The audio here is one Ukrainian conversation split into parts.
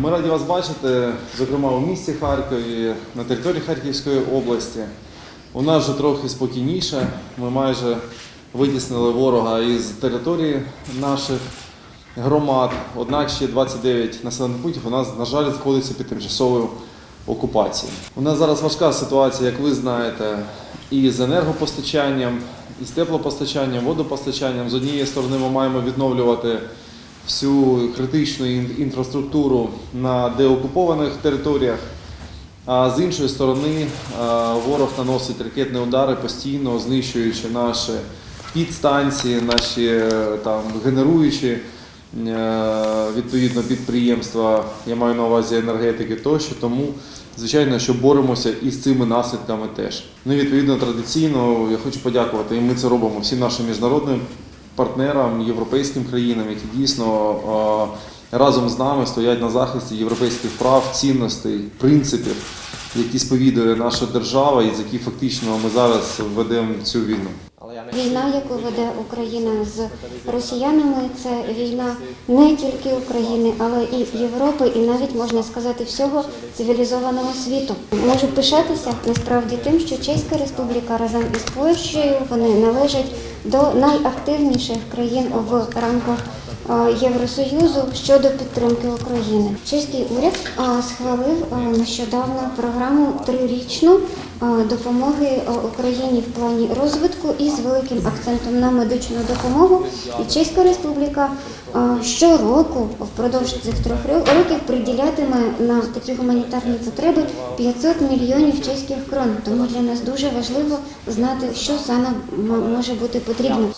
Ми раді вас бачити, зокрема у місті Харкові, на території Харківської області. У нас вже трохи спокійніше. Ми майже витіснили ворога із території наших громад. Однак ще 29 населених пунктів у нас, на жаль, знаходиться під тимчасовою окупацією. У нас зараз важка ситуація, як ви знаєте, і з енергопостачанням, і з теплопостачанням, водопостачанням. З однієї сторони, ми маємо відновлювати всю критичну ін- інфраструктуру на деокупованих територіях. А з іншої сторони, ворог наносить ракетні удари постійно, знищуючи наші підстанції, наші е, там генеруючі е, відповідно підприємства, я маю на увазі енергетики тощо. Тому, звичайно, що боремося із цими наслідками теж. Ну і відповідно традиційно я хочу подякувати, і ми це робимо всім нашим міжнародним партнерам, європейським країнам, які дійсно разом з нами стоять на захисті європейських прав, цінностей, принципів, які сповідує наша держава, і з яких фактично ми зараз ведемо цю війну. Війна, яку веде Україна з росіянами, це війна не тільки України, але і Європи, і навіть можна сказати всього цивілізованого світу. Можу пишатися насправді тим, що Чеська Республіка разом із Польщею вони належать до найактивніших країн в рамках е, Євросоюзу щодо підтримки України. Чеський уряд схвалив е, нещодавно програму трирічну допомоги е, Україні в плані розвитку із великим акцентом на медичну допомогу. І Чеська Республіка е, щороку впродовж цих трьох років приділятиме на такі гуманітарні потреби 500 мільйонів чеських крон. Тому для нас дуже важливо знати, що саме може бути потрібно.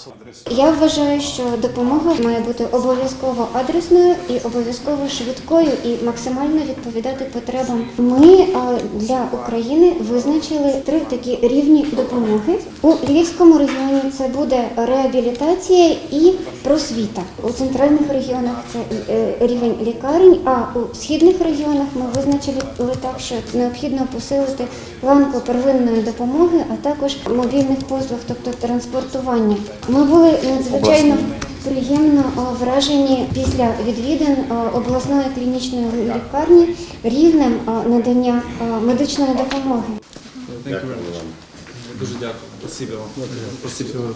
Я вважаю, що допомога має бути обов'язково адресною і обов'язково швидкою і максимально відповідати потребам. Ми е, для України визначили три такі рівні допомоги. У Львівському регіоні це буде реабілітація і просвіта. У центральних регіонах це е, рівень лікарень, а у східних регіонах ми визначили так, що необхідно посилити ланку первинної допомоги, а також мобільних послуг, тобто транспортування. Ми були надзвичайно приємно е, вражені після відвідин е, обласної клінічної лікарні рівнем надання медичної допомоги. Дуже дякую. Спасибо вам. Спасибо.